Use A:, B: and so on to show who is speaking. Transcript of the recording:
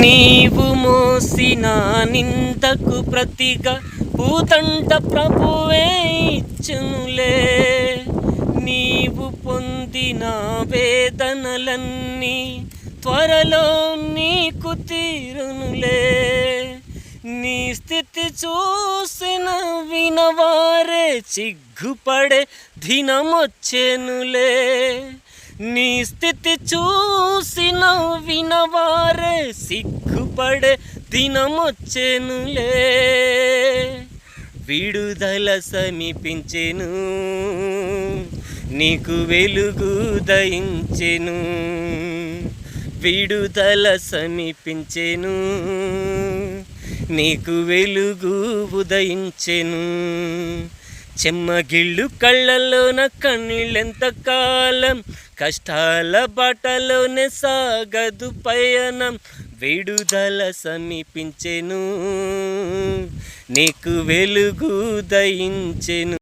A: నీవు మోసిన నిందకు ప్రతిగా పూతంట ప్రభువే ఇచ్చునులే. నీవు పొందిన వేదనలన్నీ త్వరలో నీకు తీరునులే. నీ స్థితి చూసిన వినవారే చిగ్గుపడే దినమొచ్చెనులే. నీ స్థితి చూసిన వినవారే సిగ్గుపడే దినమొచ్చెనులే. విడుదల సమీపించెను నీకు వెలుగు దయించెను. విడుదల సమీపించెను నీకు వెలుగు ఉదయించెను. చెమ్మగిళ్ళు కళ్ళల్లోన కన్నీళ్ళెంత కాలం? కష్టాల బాటలోనే సాగదు పయనం. విడుదల సమీపించెను నీకు వెలుగు దయించెను.